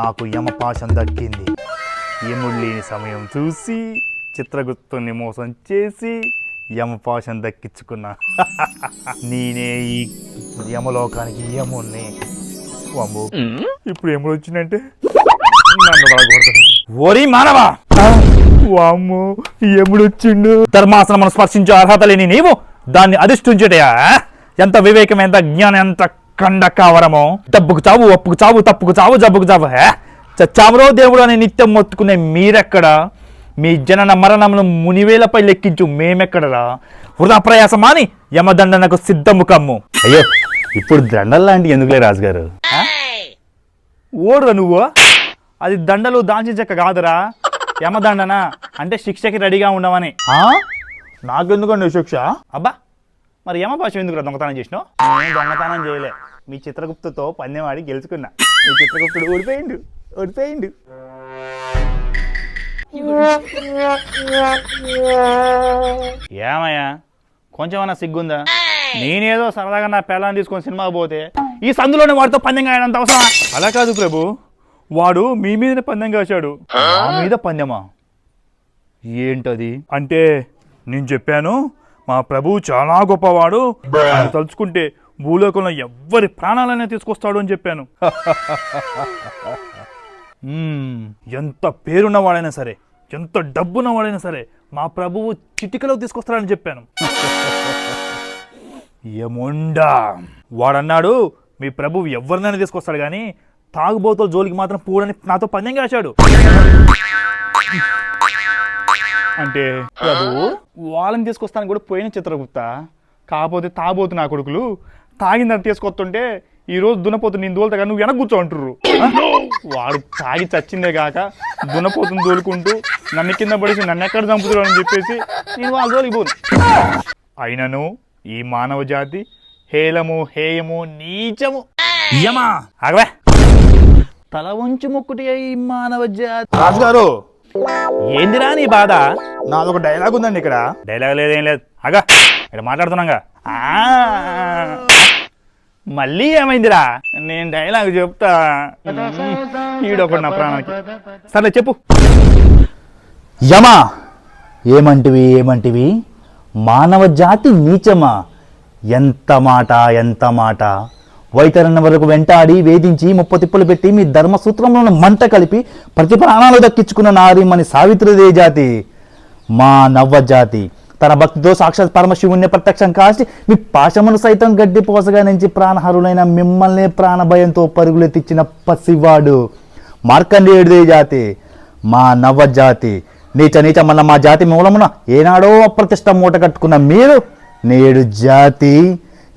నాకు యమపాశం దక్కింది. యముడు లేని సమయం చూసి చిత్రగుప్తుని మోసం చేసి యమపాశం దక్కించుకున్నా. నేనే ఈ యమలోకానికి యముణ్ణి. వామ్మో. ఇప్పుడు యముడు వచ్చిందంటే? నన్ను ఓరి మానవా! వామ్మో యముడు వచ్చిండు. ధర్మాసనమును స్పర్శించే అర్హత లేని నీవు దాన్ని అధిష్ఠించుటయా? ఎంత వివేకం ఎంత జ్ఞానం ఎంత కండ కావరమో. డబ్బుకు చావు ఒప్పుకు చావు తప్పుకు చావు జబ్బుకు చావు హే? చచ్చామరో దేవుడు అని నిత్యం మొత్తుకునే మీరెక్కడ? మీ జనన మరణమును మునివేలపై లెక్కించు మేమెక్కడరా? వృధా ప్రయాసమాని యమదండనకు సిద్ధము కమ్ము. అయ్యో ఇప్పుడు దండలు లాంటి ఎందుకులే రాజుగారు? ఓడురా నువ్వు? అది దండలు దాల్చిన చెక్క కాదురా. యమదండన? అంటే శిక్షకి రెడీగా ఉండవని నాకెందుకండి శిక్ష? అబ్బా మరి యమ భాష ఎందుకు దొంగతనం చేసినావు? దొంగతనం చేయలే. మీ చిత్రగుప్తుతో పందెం ఆడి గెలుచుకున్నా. మీ చిత్రగుప్తుడు ఓడిపోయిండు. ఓడిపోయిండు. ఏమయ్యా? కొంచెమన్నా సిగ్గుందా? నేనేదో సరదాగా నా పిల్లని తీసుకొని సినిమాకి పోతే ఈ సందులోనే వాడితో పందెం కాయడంత అవసరమా? అలా కాదు ప్రభు. వాడు మీ మీదనే పందెం కాశాడు. నా మీద పందెమా? ఏంటది? అంటే నేను చెప్పాను మా ప్రభువు చాలా గొప్పవాడు. ఆయన తలుచుకుంటే భూలోకంలో ఎవ్వరి ప్రాణాలైనా తీసుకొస్తాడు అని చెప్పాను. ఎంత పేరున్నవాడైనా సరే ఎంత డబ్బున్నవాడైనా సరే మా ప్రభువు చిటికలో తీసుకొస్తాడని చెప్పాను. ఏముండా? వాడన్నాడు మీ ప్రభువు ఎవరినైనా తీసుకొస్తాడు కానీ తాగుబోతుల జోలికి మాత్రం పూడని నాతో పందెం కాశాడు అంటే ప్రభు వాళ్ళని తీసుకొస్తాను కూడా పోయిన చిత్రగుప్త కాకపోతే తాబోతు నా కొడుకులు తాగిందని తీసుకొస్తుంటే ఈ రోజు దున్నపోతు నేను దోలుతా నువ్వు వెనక కూర్చో అంటుర్రు? వాడు తాగి చచ్చిందే కాక దున్నపోతుని దోలుకుంటూ నన్ను కింద పడేసి నన్ను ఎక్కడ చంపుతున్నాడు అని చెప్పేసి నేను వాళ్ళ జోలికి పోను. అయినను ఈ మానవ జాతి హేలము హేయము నీచము. యమా! ఆగవే. తల వంచి మొక్కుటి ఈ మానవ జాతి. రాజుగారు! ఏందిరా నీ బాధ? నాదొక డైలాగ్ ఉందండి ఇక్కడ. డైలాగ్ లేదేం లేదు. అగా ఇక్కడ మాట్లాడుతున్నాగా. ఆ, మళ్ళీ ఏమైందిరా? నేను డైలాగ్ చెప్తా. ఈడొకడు నా ప్రాణానికి. సర్లే చెప్పు. యమా ఏమంటివి ఏమంటివి? మానవ జాతి నీచమా? ఎంత మాట ఎంత మాట? వైతరణ వరకు వెంటాడి వేధించి ముప్ప తిప్పలు పెట్టి మీ ధర్మసూత్రంలో మంట కలిపి ప్రతి ప్రాణాలు దక్కించుకున్న నారీమణి సావిత్రిదే జాతి. మా నవ్వ జాతి. తన భక్తితో సాక్షాత్ పరమశివుణ్ణి ప్రత్యక్షం కాసి మీ పాశమును సైతం గడ్డి పోసగా నుంచి ప్రాణహరులైన మిమ్మల్ని ప్రాణభయంతో పరుగులెత్తిచ్చిన పసివాడు. మార్కండేయుడిదే జాతి మా నవజాతి నీచ నీచమన్న మా జాతి మూలమున ఏనాడో అప్రతిష్ట మూట కట్టుకున్న మీరు నేడు జాతి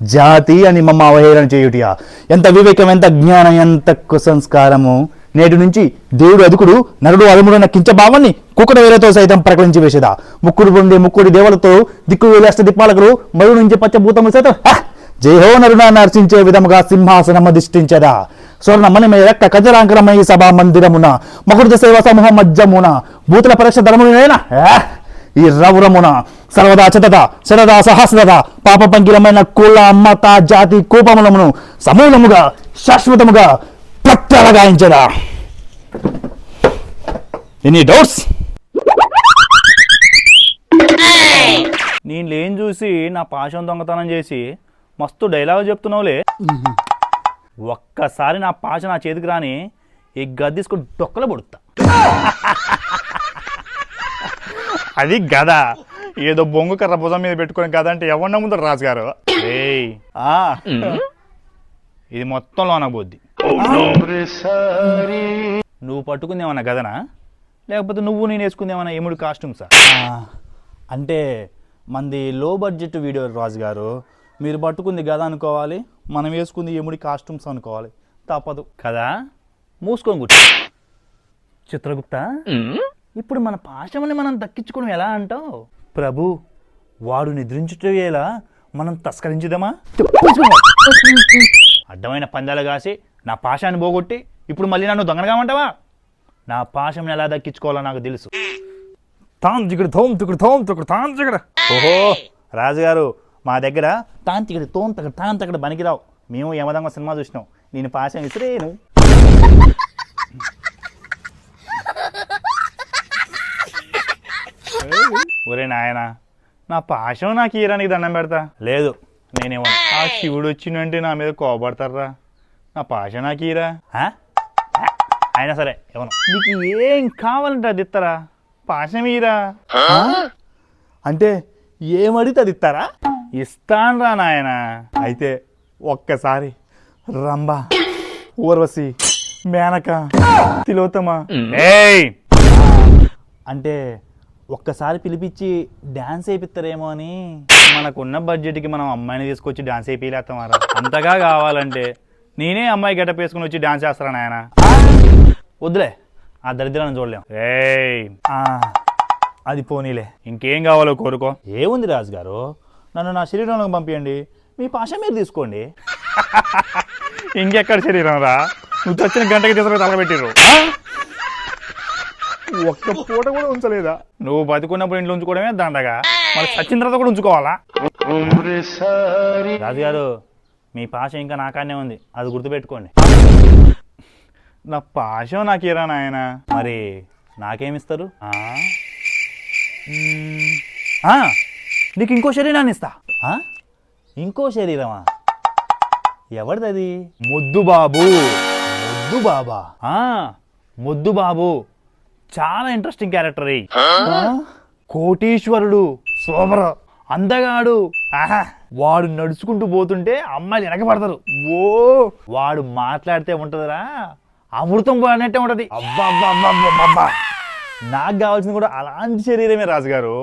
జాతి అని మమ్మ అవహేళన చేయుటియా. ఎంత వివేకం ఎంత జ్ఞానం ఎంత కుసంస్కారము నేటి నుంచి దేవుడు అదుకుడు నరుడు అదుముడన్న కించభావాన్ని కుక్కడ వేలతో సైతం ప్రకటించి వేసేదా? ముక్కుడు పొందే ముక్కుడి దేవులతో దిక్కు వేలేష్ట దిప్పాలకులు మరుడు నుంచి పచ్చభూతము సైతం జయహో నరుడా నర్శించే విధముగా సింహాసనం అధిష్ఠించదా స్వర్ణమణి మే రక్త సభా మందిరమున మకుడుత సేవ సమూహ మధ్యమున భూతుల పరీక్ష ధర్మమునైనా ఈ రౌరమున సర్వదా చతత శరదా సహస్రత పాప పంకిలమైన కుల మత జాతి కూపములమును సమూలముగా శాశ్వతముగా పట్టలగాయించదా ఎనీ డౌట్స్? నేను లేని చూసి నా పాశం దొంగతనం చేసి మస్తు డైలాగ్ చెప్తున్నావులే. ఒక్కసారి నా పాశ నా చేతికి రాని ఈ గది తీసుకొని డొక్కల పడుతా అది గద. ఏదో బొంగు కర్ర భుజం మీద పెట్టుకొని గద అంటే ఎవరు నమ్ముతారు రాజుగారు? ఏయ్, ఆ, ఇది మొత్తం లోన బొద్ది నువ్వు పట్టుకుంది ఏమన్నా గదనా? లేకపోతే నువ్వు నేను వేసుకుంది ఏమన్నా ఎముడు కాస్ట్యూమ్సా అంటే మంది లో బడ్జెట్ వీడియో రాజు గారు మీరు పట్టుకుంది గద అనుకోవాలి మనం వేసుకుంది ఎముడి కాస్ట్యూమ్స్ అనుకోవాలి. తప్పదు. కదా? మూసుకొని కూర్చో. చిత్రగుప్త ఇప్పుడు మన పాశమని మనం దక్కించుకోవడం ఎలా అంటావు? ప్రభు వాడు నిద్రించుటేలా మనం తస్కరించుదామా? అడ్డమైన పందాలు కాసి నా పాశాన్ని పోగొట్టి ఇప్పుడు మళ్ళీ నన్ను దొంగనగామంటావా నా పాశంని ఎలా దక్కించుకోవాలో నాకు తెలుసు. తాంతికుడు తోం తికుడు తోం తికుడు తాంతికుడు ఓహో రాజుగారు మా దగ్గర తాంతికుడు తోం తికడు తాంతకుడు బనికిరావు. మేము యమదంగ సినిమా చూసినాం. నేను పాశం ఇసిరేను ఒరే నాయనా నా పాశం నాకు ఈరానికి దండం పెడతా. లేదు నేనేమో ఆ శివుడు వచ్చిందంటే నా మీద కోపడతారా నా పాశం నాకు ఈరా ఆ? ఆ, అయినా సరే ఎవను నీకు ఏం కావాలంటే అది ఇస్తారా? పాశం ఈరా ఆ? అంటే ఏమడితే అది ఇస్తారా? ఇస్తాన్రా నాయన. అయితే ఒక్కసారి రంభ ఊర్వశి మేనక తిలోతమ ఏయ్! అంటే ఒక్కసారి పిలిపించి డ్యాన్స్ వేయిస్తారేమో అని. మనకున్న బడ్జెట్కి మనం అమ్మాయిని తీసుకొచ్చి డ్యాన్స్ వేయిలేస్తామారా అంతగా కావాలంటే నేనే అమ్మాయి గెటప్ వేసుకుని వచ్చి డ్యాన్స్ చేస్తారా నాయన? వద్దులే ఆ దరిద్రాన్ని చూడలేం. ఏయ్. ఆ, అది పోనీలే. ఇంకేం కావాలో కోరుకో. ఏముంది రాజు గారు నన్ను నా శరీరంలోకి పంపించండి మీ పాష మీరు తీసుకోండి. ఇంకెక్కడ శరీరం రా? నువ్వు చచ్చిన గంటకి తీసుకుని తగలబెట్టిర్రు ఒక్క పూట కూడా ఉంచలేదా? నువ్వు బతుకున్నప్పుడు ఇంట్లో ఉంచుకోవడమే దండగా. మరి చచ్చిన తర్వాత కూడా ఉంచుకోవాలా? రాజుగారు మీ పాష ఇంకా నాకానే ఉంది. అది గుర్తుపెట్టుకోండి. నా పాశం నాకేరా నాయన. మరి నాకేమిస్తారు? ఆ? నీకు ఇంకో శరీరాన్ని ఇస్తా. ఇంకో శరీరమా? ఎవరిదది? అది ముద్దు బాబు ముద్దు బాబా ఆ, ముద్దు బాబు చాలా ఇంట్రెస్టింగ్ క్యారెక్టర్ అయ్యి కోటీశ్వరుడు సోమర అందగాడు. ఆహా వాడు నడుచుకుంటూ పోతుంటే అమ్మాయిలు వెనకబడతారు ఓ వాడు మాట్లాడితే ఉంటదిరా. అమృతం పడినట్టే ఉంటది. అబ్బా నాకు కావాల్సింది కూడా అలాంటి శరీరమే రాజుగారు.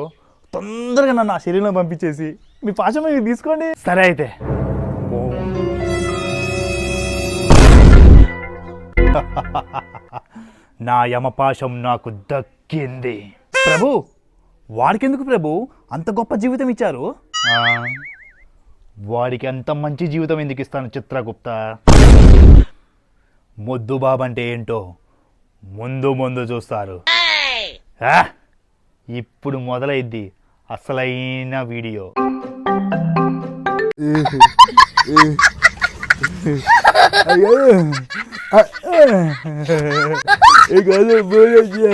తొందరగా నన్ను ఆ శరీరంలో పంపించేసి మీ పాశం మీరు తీసుకోండి. సరే అయితే. నా యమపాశం నాకు దక్కింది. ప్రభు వాడికెందుకు ప్రభు? అంత గొప్ప జీవితం ఇచ్చారు. వాడికి అంత మంచి జీవితం ఎందుకు ఇస్తాను చిత్రగుప్త? మొద్దు బాబంటే ఏంటో ముందు ముందు చూస్తారు. ఆ, ఇప్పుడు మొదలైద్ది అసలైన వీడియో. అయ్యో ఇక